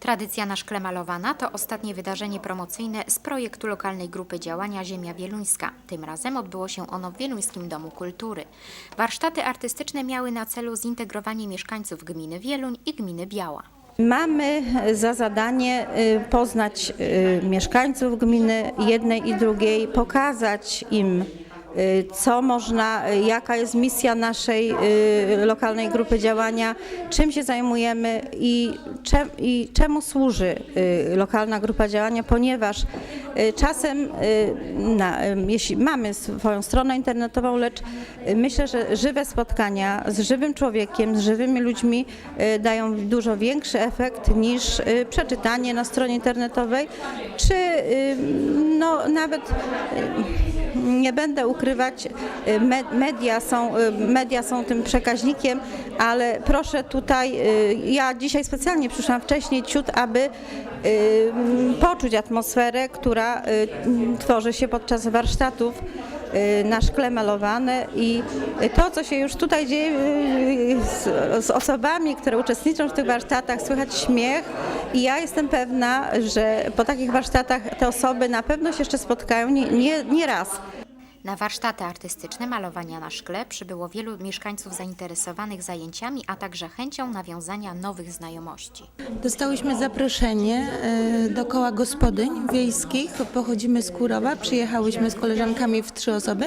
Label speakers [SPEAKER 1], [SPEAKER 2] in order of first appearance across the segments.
[SPEAKER 1] Tradycja na szkle malowana to ostatnie wydarzenie promocyjne z projektu lokalnej grupy działania Ziemia Wieluńska. Tym razem odbyło się ono w Wieluńskim Domu Kultury. Warsztaty artystyczne miały na celu zintegrowanie mieszkańców gminy Wieluń i gminy Biała.
[SPEAKER 2] Mamy za zadanie y, poznać y, mieszkańców gminy jednej i drugiej, pokazać im, co można, y, jaka jest misja naszej y, lokalnej grupy działania, czym się zajmujemy i, czem, i czemu służy y, lokalna grupa działania, ponieważ y, czasem, y, na, y, jeśli mamy swoją stronę internetową, lecz y, myślę, że żywe spotkania z żywym człowiekiem, z żywymi ludźmi y, dają dużo większy efekt niż y, przeczytanie na stronie internetowej, czy y, no, nawet y, nie będę ukrywać, y, me- media są, y, media są tym przekaźnikiem, ale proszę tutaj, y, ja dzisiaj specjalnie przyszłam wcześniej ciut, aby poczuć atmosferę, która tworzy się podczas warsztatów na szkle malowane i to, co się już tutaj dzieje z, z osobami, które uczestniczą w tych warsztatach, słychać śmiech i ja jestem pewna, że po takich warsztatach te osoby na pewno się jeszcze spotkają nie, nie, nie raz.
[SPEAKER 1] Na warsztaty artystyczne malowania na szkle przybyło wielu mieszkańców zainteresowanych zajęciami, a także chęcią nawiązania nowych znajomości.
[SPEAKER 3] Dostałyśmy zaproszenie e, do koła gospodyń wiejskich. Pochodzimy z Kurowa. Przyjechałyśmy z koleżankami w trzy osoby.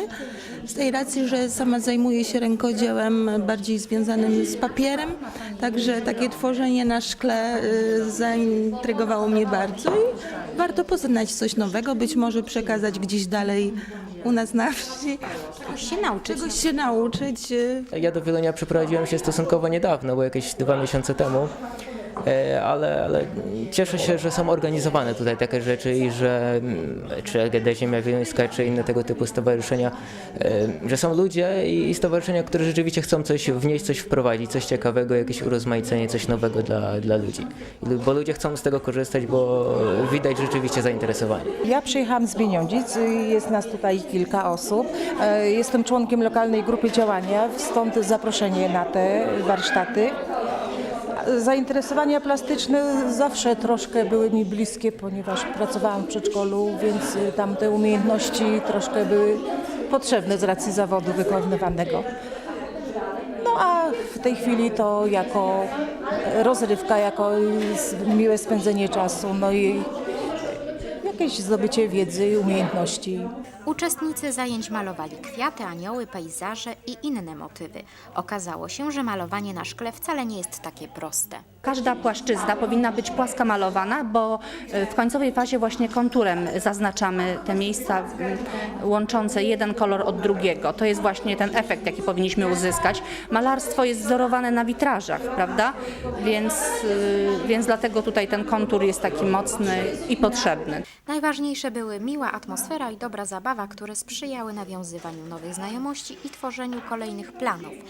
[SPEAKER 3] Z tej racji, że sama zajmuję się rękodziełem bardziej związanym z papierem. Także takie tworzenie na szkle e, zaintrygowało mnie bardzo i warto poznać coś nowego, być może przekazać gdzieś dalej u nas na wsi.
[SPEAKER 1] Czegoś się nauczyć.
[SPEAKER 3] Czegoś się nauczyć. e,
[SPEAKER 4] Ja do Wielunia przeprowadziłem się stosunkowo niedawno, bo jakieś dwa miesiące temu. E, Ale, ale cieszę się, że są organizowane tutaj takie rzeczy i że mm, czy AGD Ziemia Wieluńska, czy inne tego typu stowarzyszenia, e, że są ludzie i stowarzyszenia, które rzeczywiście chcą coś wnieść, coś wprowadzić, coś ciekawego, jakieś urozmaicenie, coś nowego dla, dla ludzi. Bo ludzie chcą z tego korzystać, bo widać rzeczywiście zainteresowanie.
[SPEAKER 5] Ja przyjechałam z Bieniądzic, jest nas tutaj kilka osób. E, Jestem członkiem lokalnej grupy działania, stąd zaproszenie na te warsztaty. Zainteresowania plastyczne zawsze troszkę były mi bliskie, ponieważ pracowałam w przedszkolu, więc y, tam te umiejętności troszkę były potrzebne z racji zawodu wykonywanego. No a w tej chwili to jako rozrywka, jako s- miłe spędzenie czasu, no i jakieś zdobycie wiedzy i umiejętności.
[SPEAKER 1] Uczestnicy zajęć malowali kwiaty, anioły, pejzaże i inne motywy. Okazało się, że malowanie na szkle wcale nie jest takie proste.
[SPEAKER 6] Każda płaszczyzna powinna być płaska malowana, bo y, w końcowej fazie właśnie konturem zaznaczamy te miejsca mm, łączące jeden kolor od drugiego. To jest właśnie ten efekt, jaki powinniśmy uzyskać. Malarstwo jest wzorowane na witrażach, prawda? Więc, y, więc dlatego tutaj ten kontur jest taki mocny i potrzebny.
[SPEAKER 1] Najważniejsze były miła atmosfera i dobra zabawa, które sprzyjały nawiązywaniu nowych znajomości i tworzeniu kolejnych planów.